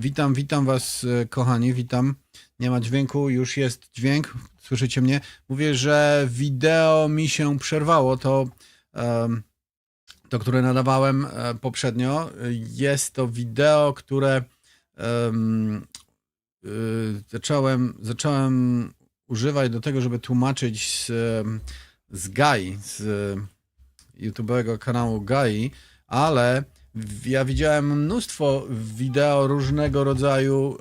Witam, witam was, e, kochani, witam. Nie ma dźwięku, już jest dźwięk. Słyszycie mnie? Mówię, że wideo mi się przerwało. To, to które nadawałem e, poprzednio. Jest to wideo, które y, zacząłem, zacząłem używać do tego, żeby tłumaczyć z, z Gai, z YouTube'owego kanału Gai, ale ja widziałem mnóstwo wideo różnego rodzaju,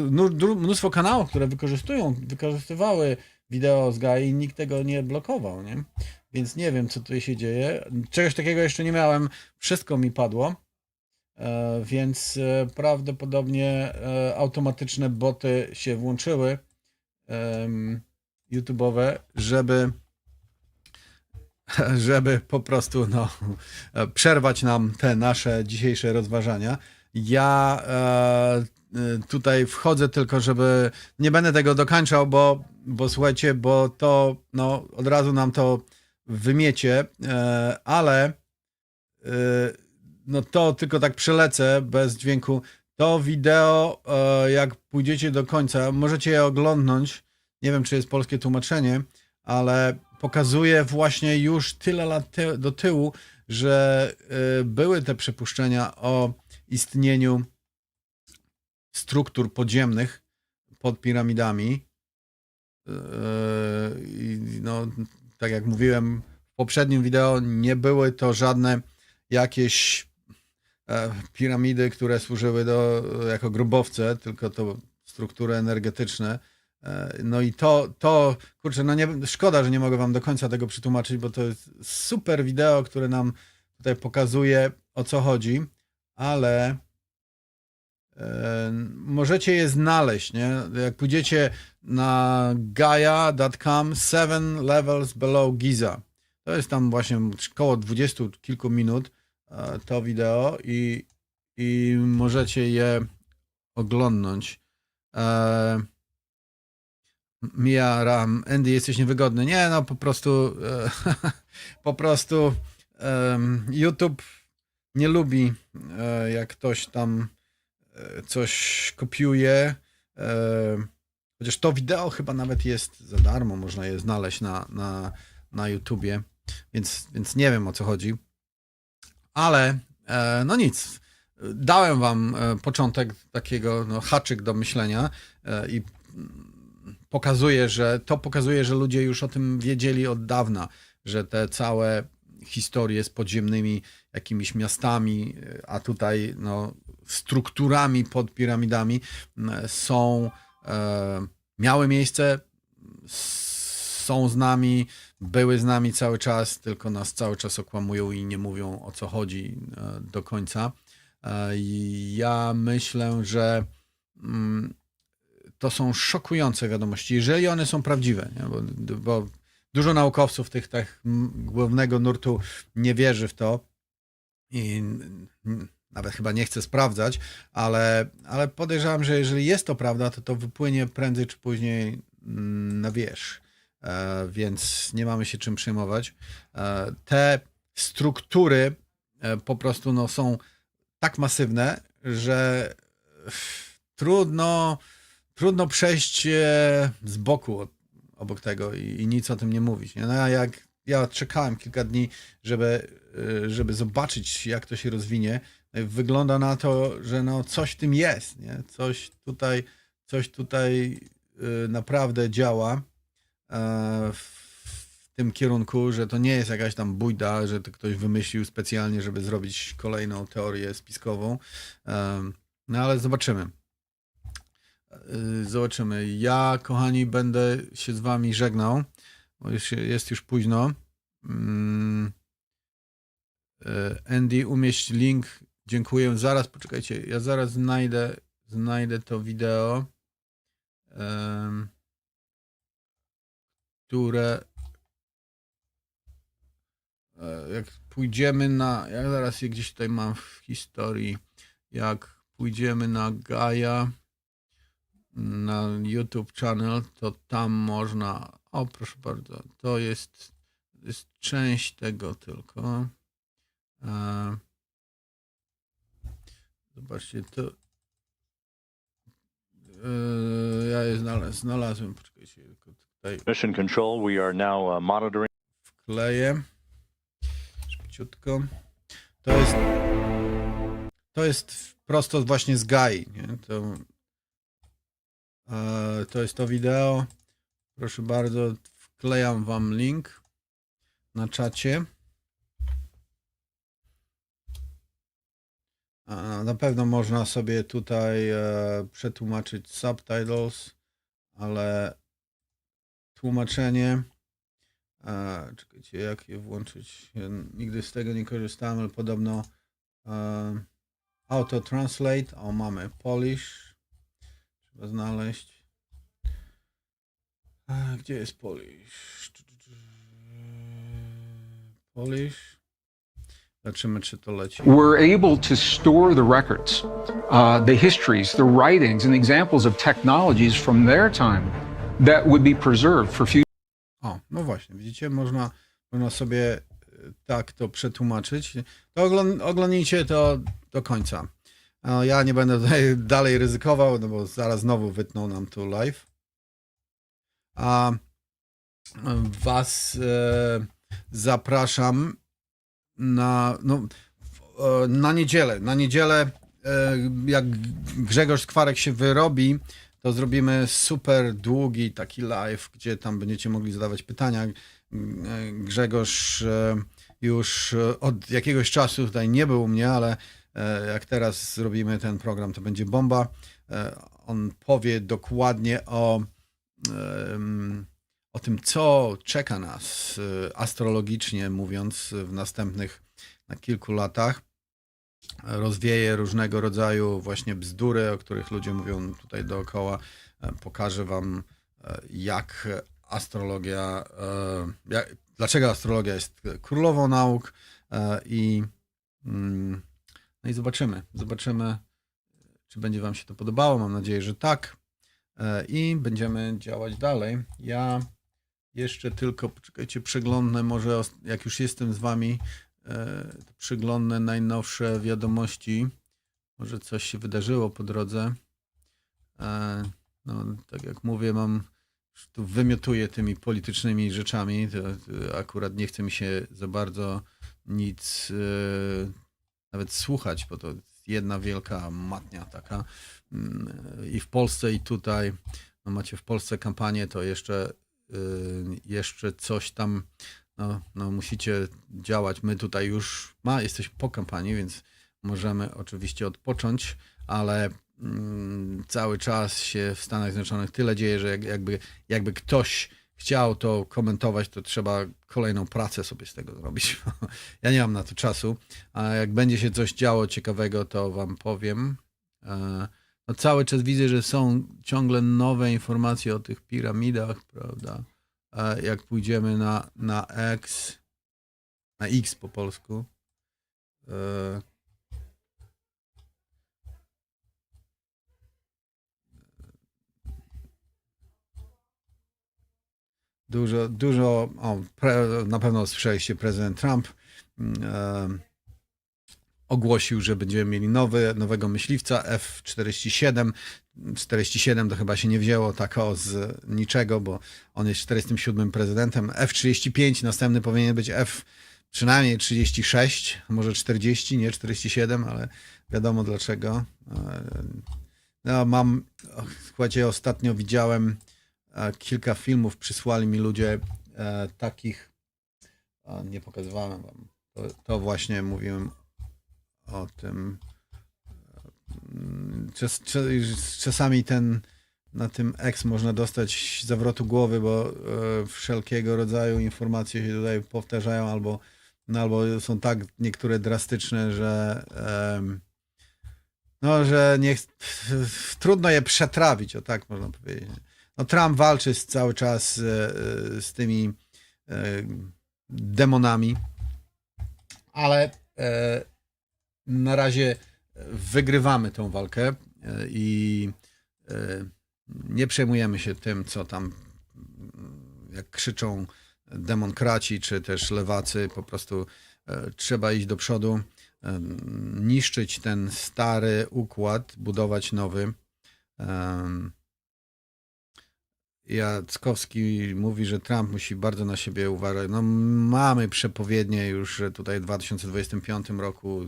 e, mnóstwo kanałów, które wykorzystują, wykorzystywały wideo z Gai i nikt tego nie blokował, nie? Więc nie wiem, co tutaj się dzieje. Czegoś takiego jeszcze nie miałem. Wszystko mi padło. E, Więc e, prawdopodobnie automatyczne boty się włączyły YouTube'owe, żeby żeby po prostu no, przerwać nam te nasze dzisiejsze rozważania. Ja e, e, tutaj wchodzę tylko, żeby nie będę tego dokończał, bo, bo słuchajcie, bo to no, od razu nam to wymiecie, e, ale e, no to tylko tak przelecę bez dźwięku. To wideo, e, jak pójdziecie do końca, możecie je oglądnąć. Nie wiem, czy jest polskie tłumaczenie, ale pokazuje właśnie już tyle lat ty- do tyłu, że y, były te przypuszczenia o istnieniu struktur podziemnych pod piramidami. Yy, i no, tak jak mówiłem w poprzednim wideo, nie były to żadne jakieś e, piramidy, które służyły do, jako grobowce, tylko to struktury energetyczne. E, No i to, to kurczę, no nie, szkoda, że nie mogę wam do końca tego przetłumaczyć, bo to jest super wideo, które nam tutaj pokazuje o co chodzi, ale e, możecie je znaleźć, nie? Jak pójdziecie na gaia.com seven levels below Giza. To jest tam właśnie około 20 kilku minut e, to wideo i, i możecie je oglądnąć. E, Mia Ram, Andy, jesteś niewygodny. Nie, no po prostu e, po prostu YouTube nie lubi, e, jak ktoś tam e, coś kopiuje. Chociaż to wideo chyba nawet jest za darmo, można je znaleźć na, na, na YouTubie, więc, więc nie wiem o co chodzi. Ale no nic. Dałem wam początek takiego no, haczyk do myślenia i pokazuje, że to pokazuje, że ludzie już o tym wiedzieli od dawna, że te całe historie z podziemnymi jakimiś miastami, a tutaj no, strukturami pod piramidami są, e, miały miejsce, są z nami, były z nami cały czas, tylko nas cały czas okłamują i nie mówią o co chodzi e, do końca. E, ja myślę, że mm, to są szokujące wiadomości, jeżeli one są prawdziwe? Bo, bo dużo naukowców tych tak głównego nurtu nie wierzy w to i nawet chyba nie chce sprawdzać, ale, ale podejrzewam, że jeżeli jest to prawda, to to wypłynie prędzej czy później mm, na wierzch, e, więc nie mamy się czym przejmować. E, te struktury e, po prostu no, są tak masywne, że trudno trudno przejść e, z boku obok tego i, i nic o tym nie mówić. Nie? No ja jak ja czekałem kilka dni, żeby, e, żeby zobaczyć, jak to się rozwinie, i wygląda na to, że no coś w tym jest, nie? Coś tutaj, coś tutaj e, naprawdę działa e, w tym kierunku, że to nie jest jakaś tam bójda, że to ktoś wymyślił specjalnie, żeby zrobić kolejną teorię spiskową. No ale zobaczymy. Yy, Zobaczymy. Ja, kochani, będę się z wami żegnał, bo już jest już późno. Mm. Yy, Andy, umieść link. Dziękuję. Zaraz, poczekajcie, ja zaraz znajdę, znajdę to wideo, które e, jak pójdziemy na, ja zaraz je gdzieś tutaj mam w historii, jak pójdziemy na Gaia, na YouTube channel, to tam można. O, proszę bardzo, to jest, jest część tego tylko. E, Zobaczcie, to Yy, ja je znalazłem, znalazłem. Poczekajcie, tylko tutaj Mission Control, we are now uh, monitoring. wkleję. Szybciutko. To jest to jest prosto właśnie z Gai, nie? To, e, to jest to wideo. Proszę bardzo, wklejam wam link na czacie. Na pewno można sobie tutaj e, przetłumaczyć subtitles, ale tłumaczenie. E, czekajcie, jak je włączyć? Ja nigdy z tego nie korzystałem, ale podobno e, auto translate. O, mamy Polish. Trzeba znaleźć. E, gdzie jest Polish? Polish. Zobaczymy, czy to leci. were able to store the records, uh, the histories, the writings, and examples of technologies from their time that would be preserved for future. O, no właśnie, widzicie, można, można sobie e, tak to przetłumaczyć. To ogląd- oglądnijcie to do końca. No, ja nie będę tutaj dalej ryzykował, no bo zaraz znowu wytną nam tu live. A was e, zapraszam na, no, e, na niedzielę. Na niedzielę, e, jak Grzegorz Skwarek się wyrobi, to zrobimy super długi taki live, gdzie tam będziecie mogli zadawać pytania. E, Grzegorz e, już od jakiegoś czasu tutaj nie był u mnie, ale jak teraz zrobimy ten program, to będzie bomba. E, On powie dokładnie o, o tym, co czeka nas e, astrologicznie mówiąc w następnych na kilku latach. Rozwieje różnego rodzaju właśnie bzdury, o których ludzie mówią tutaj dookoła. E, Pokażę wam, e, jak astrologia, e, jak, dlaczego astrologia jest królową nauk e, i, mm, no i zobaczymy. Zobaczymy, czy będzie wam się to podobało. Mam nadzieję, że tak. E, I będziemy działać dalej. Ja jeszcze tylko, poczekajcie, przeglądnę może, jak już jestem z wami, e, to przeglądnę najnowsze wiadomości. Może coś się wydarzyło po drodze. E, No, tak jak mówię, mam tu wymiotuję tymi politycznymi rzeczami. To, to akurat nie chce mi się za bardzo nic nawet słuchać, bo to jest jedna wielka matnia taka. Mm, I w Polsce, i tutaj. No macie w Polsce kampanię, to jeszcze, y, jeszcze coś tam no, no, musicie działać. My tutaj już ma, jesteśmy po kampanii, więc możemy oczywiście odpocząć, ale mm, cały czas się w Stanach Zjednoczonych tyle dzieje, że jak, jakby, jakby ktoś chciał to komentować, to trzeba kolejną pracę sobie z tego zrobić. ja nie mam na to czasu, a jak będzie się coś działo ciekawego, to wam powiem. E, No cały czas widzę, że są ciągle nowe informacje o tych piramidach, prawda? E, Jak pójdziemy na, na X, na X po polsku. Dużo, dużo, o, pre, na pewno słyszeliście, prezydent Trump mm, e, ogłosił, że będziemy mieli nowy, nowego myśliwca F-47. 47 to chyba się nie wzięło tak o z niczego, bo on jest 47 prezydentem. F-35 następny powinien być F przynajmniej 36, może 40, nie 47, ale wiadomo dlaczego. E, No, mam, słuchajcie, ostatnio widziałem kilka filmów, przysłali mi ludzie e, takich, nie pokazywałem wam, to, to właśnie mówiłem o tym. Mm, Czas, czas, czasami ten na tym X można dostać zawrotu głowy, bo e, wszelkiego rodzaju informacje się tutaj powtarzają, albo, no, albo są tak niektóre drastyczne, że em, no, że trudno je przetrawić, o tak można powiedzieć. No, Trump walczy z, cały czas e, e, z tymi e, demonami, ale na razie wygrywamy tą walkę i nie przejmujemy się tym, co tam jak krzyczą demokraci czy też lewacy, po prostu trzeba iść do przodu, niszczyć ten stary układ, budować nowy. Jackowski mówi, że Trump musi bardzo na siebie uważać. No mamy przepowiednie już, że tutaj w 2025 roku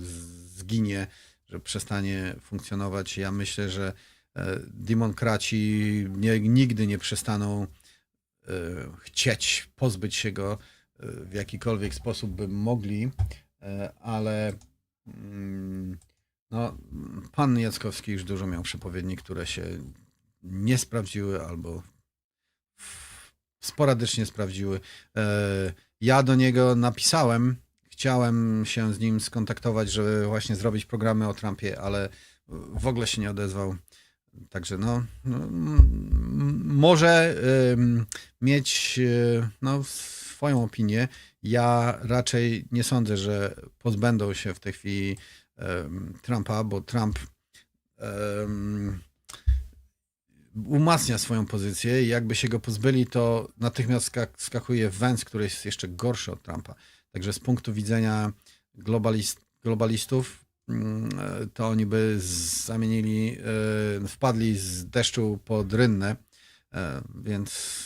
zginie, że przestanie funkcjonować. Ja myślę, że e, demokraci nie, nigdy nie przestaną e, chcieć pozbyć się go e, w jakikolwiek sposób by mogli, ale mm, no, pan Jackowski już dużo miał przepowiedni, które się nie sprawdziły albo sporadycznie sprawdziły. E, Ja do niego napisałem, chciałem się z nim skontaktować, żeby właśnie zrobić programy o Trumpie, ale w ogóle się nie odezwał. Także no, no może mieć y, no, swoją opinię. Ja raczej nie sądzę, że pozbędą się w tej chwili Trumpa, bo Trump umacnia swoją pozycję i jakby się go pozbyli, to natychmiast skak- skakuje węz, który jest jeszcze gorszy od Trumpa. Także z punktu widzenia globalist, globalistów, mm, to oni by zamienili, e, wpadli z deszczu pod rynnę, e, więc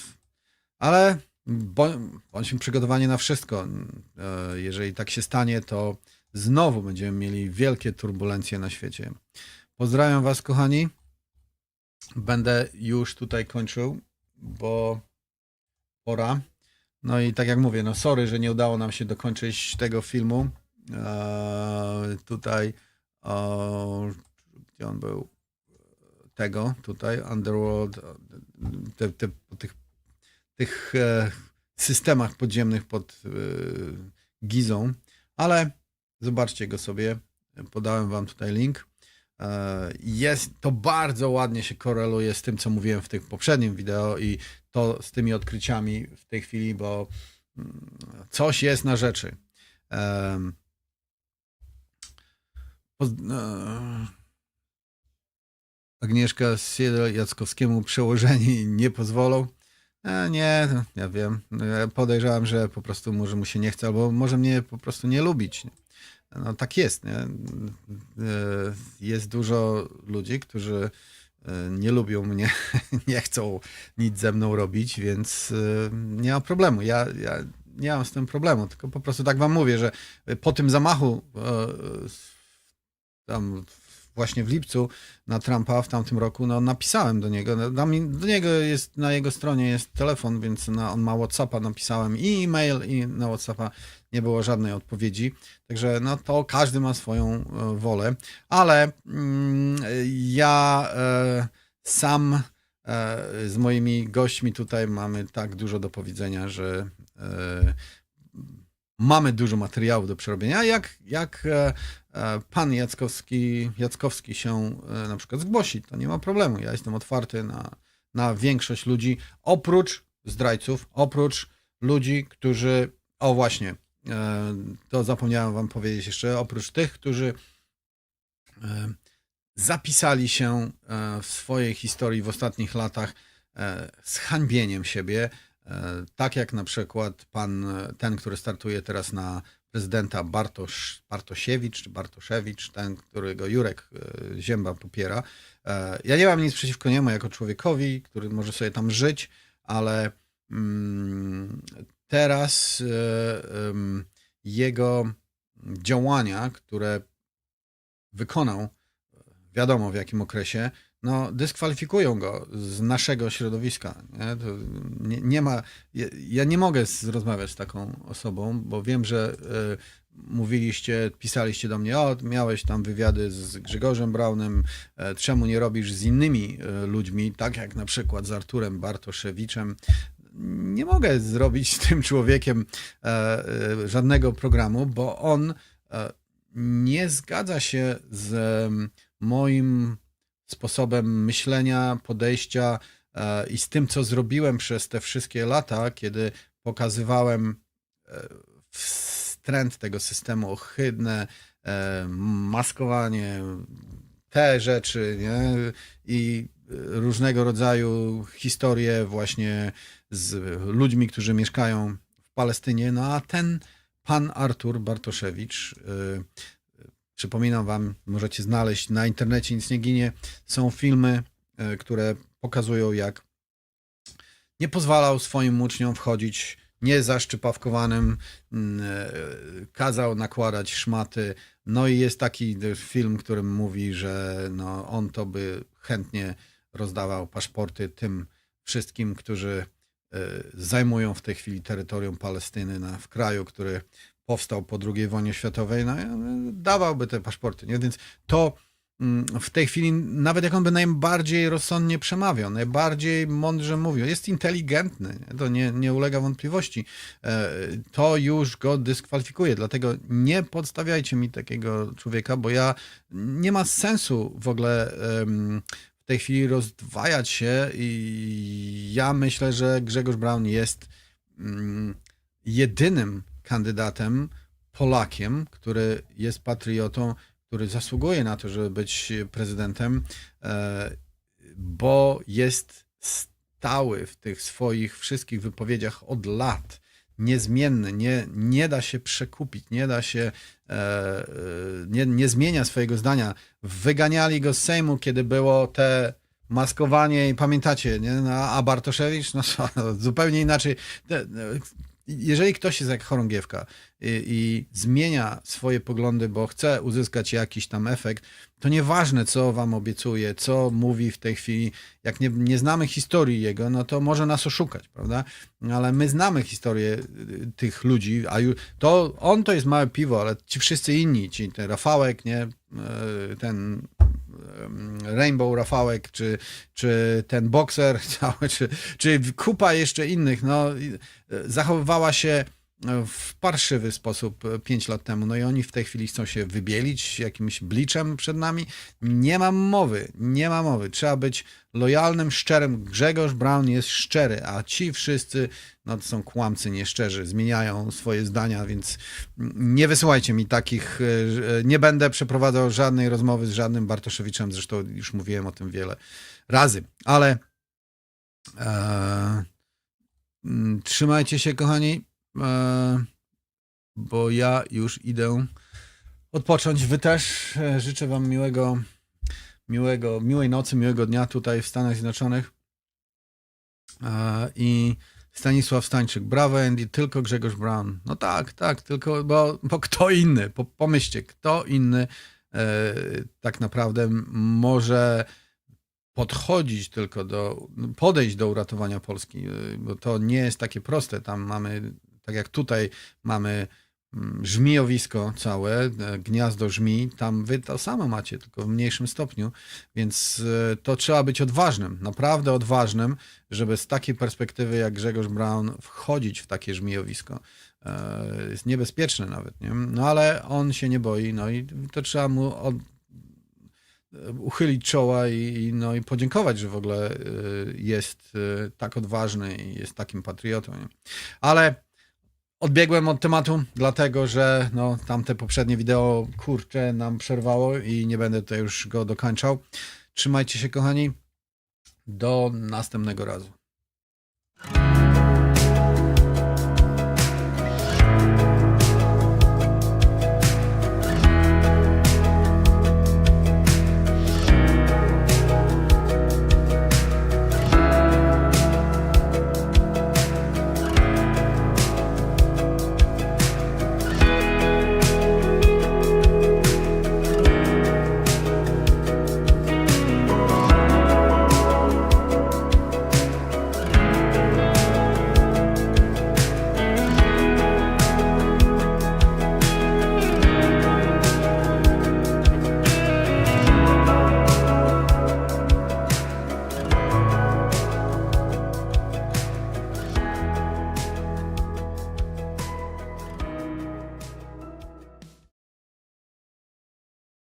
ale bądź- bądźmy przygotowani na wszystko. E, Jeżeli tak się stanie, to znowu będziemy mieli wielkie turbulencje na świecie. Pozdrawiam Was, kochani. Będę już tutaj kończył, bo pora. No i tak jak mówię, no sorry, że nie udało nam się dokończyć tego filmu. Eee, tutaj, gdzie on był? Tego, tutaj, Underworld, te, te, tych, tych e, systemach podziemnych pod e, Gizą, ale zobaczcie go sobie. Podałem wam tutaj link. E, Jest, to bardzo ładnie się koreluje z tym, co mówiłem w tym poprzednim wideo i to z tymi odkryciami w tej chwili, bo mm, coś jest na rzeczy. E, Agnieszka Siedel Jackowskiemu przełożeni nie pozwolą. E, nie, ja wiem. Podejrzewam, że po prostu może mu się nie chce, albo może mnie po prostu nie lubić. No tak jest. Nie? E, Jest dużo ludzi, którzy e, nie lubią mnie, nie chcą nic ze mną robić, więc e, nie ma problemu. Ja, ja nie mam z tym problemu, tylko po prostu tak wam mówię, że po tym zamachu tam właśnie w lipcu na Trumpa w tamtym roku, no napisałem do niego, tam do niego jest, na jego stronie jest telefon, więc na, on ma Whatsappa, napisałem i e-mail i na Whatsappa nie było żadnej odpowiedzi, także no to każdy ma swoją e, wolę, ale mm, ja e, sam e, z moimi gośćmi tutaj mamy tak dużo do powiedzenia, że e, mamy dużo materiału do przerobienia. Jak, jak e, pan Jackowski, Jackowski się e, na przykład zgłosi, to nie ma problemu. Ja jestem otwarty na, na większość ludzi, oprócz zdrajców, oprócz ludzi, którzy, o właśnie, e, to zapomniałem wam powiedzieć jeszcze, oprócz tych, którzy e, zapisali się e, w swojej historii w ostatnich latach e, z hańbieniem siebie, E, Tak jak na przykład pan, e, ten, który startuje teraz na prezydenta Bartosz, Bartosiewicz, czy Bartoszewicz, ten, którego Jurek e, Zięba popiera. E, Ja nie mam nic przeciwko niemu jako człowiekowi, który może sobie tam żyć, ale mm, teraz e, jego działania, które wykonał, wiadomo w jakim okresie, no, dyskwalifikują go z naszego środowiska. Nie, nie, nie ma, ja, ja nie mogę z, rozmawiać z taką osobą, bo wiem, że e, mówiliście, pisaliście do mnie, o, miałeś tam wywiady z Grzegorzem Braunem, e, czemu nie robisz z innymi e, ludźmi, tak jak na przykład z Arturem Bartoszewiczem. Nie mogę zrobić z tym człowiekiem żadnego programu, bo on nie zgadza się z moim sposobem myślenia, podejścia e, i z tym, co zrobiłem przez te wszystkie lata, kiedy pokazywałem e, wstręt tego systemu ohydne, e, maskowanie, te rzeczy, nie? I różnego rodzaju historie właśnie z ludźmi, którzy mieszkają w Palestynie. No a ten pan Artur Bartoszewicz, Przypominam wam, możecie znaleźć na internecie, nic nie ginie. Są filmy, e, które pokazują, jak nie pozwalał swoim uczniom wchodzić niezaszczypawkowanym, mm, e, kazał nakładać szmaty. No i jest taki e, film, którym mówi, że no, on to by chętnie rozdawał paszporty tym wszystkim, którzy zajmują w tej chwili terytorium Palestyny na, w kraju, który powstał po II wojnie światowej, no, dawałby te paszporty. Nie? Więc to mm, w tej chwili, nawet jak on by najbardziej rozsądnie przemawiał, najbardziej mądrze mówił, jest inteligentny, to nie, nie ulega wątpliwości, e, to już go dyskwalifikuje. Dlatego nie podstawiajcie mi takiego człowieka, bo ja nie ma sensu w ogóle w tej chwili rozdwajać się i ja myślę, że Grzegorz Braun jest mm, jedynym kandydatem Polakiem, który jest patriotą, który zasługuje na to, żeby być prezydentem, e, bo jest stały w tych swoich wszystkich wypowiedziach od lat. Niezmienny, nie, nie da się przekupić, nie da się, e, e, nie, nie zmienia swojego zdania. Wyganiali go z Sejmu, kiedy było te maskowanie i pamiętacie, nie? No, a Bartoszewicz, no zupełnie inaczej. Jeżeli ktoś jest jak chorągiewka i, i zmienia swoje poglądy, bo chce uzyskać jakiś tam efekt, to nieważne, co wam obiecuje, co mówi w tej chwili. Jak nie, nie znamy historii jego, no to może nas oszukać, prawda? Ale my znamy historię y, tych ludzi, a ju, to on to jest małe piwo, ale ci wszyscy inni, ci ten Rafałek, nie? E, Ten Rainbow Rafałek, czy, czy ten bokser cały, czy, czy kupa jeszcze innych, no, e, zachowywała się w parszywy sposób 5 lat temu. No i oni w tej chwili chcą się wybielić jakimś bliczem przed nami. Nie mam mowy, nie ma mowy. Trzeba być lojalnym, szczerym. Grzegorz Brown jest szczery, a ci wszyscy no, to są kłamcy nieszczerzy, zmieniają swoje zdania, więc nie wysyłajcie mi takich. e, że- Nie będę przeprowadzał żadnej rozmowy z żadnym Bartoszewiczem, zresztą już mówiłem o tym wiele razy, ale e, mm, trzymajcie się, kochani, e, bo ja już idę odpocząć. Wy też e, życzę Wam miłego, miłego, miłej nocy, miłego dnia tutaj w Stanach Zjednoczonych. E, I Stanisław Stańczyk, brawo Andy, tylko Grzegorz Brown. No tak, tak, tylko, bo, bo kto inny, po, pomyślcie, kto inny e, tak naprawdę może podchodzić tylko do, podejść do uratowania Polski, e, bo to nie jest takie proste. Tam mamy, tak jak tutaj mamy mm, żmijowisko całe, e, gniazdo żmi, tam wy to samo macie, tylko w mniejszym stopniu, więc e, to trzeba być odważnym, naprawdę odważnym, żeby z takiej perspektywy jak Grzegorz Brown wchodzić w takie żmijowisko. E, Jest niebezpieczne nawet, nie? No ale on się nie boi, no i to trzeba mu od, uchylić czoła i, no, i podziękować, że w ogóle jest tak odważny i jest takim patriotą. Nie? Ale odbiegłem od tematu, dlatego że no, tamte poprzednie wideo kurczę nam przerwało i nie będę tutaj już go dokończał. Trzymajcie się, kochani. Do następnego razu.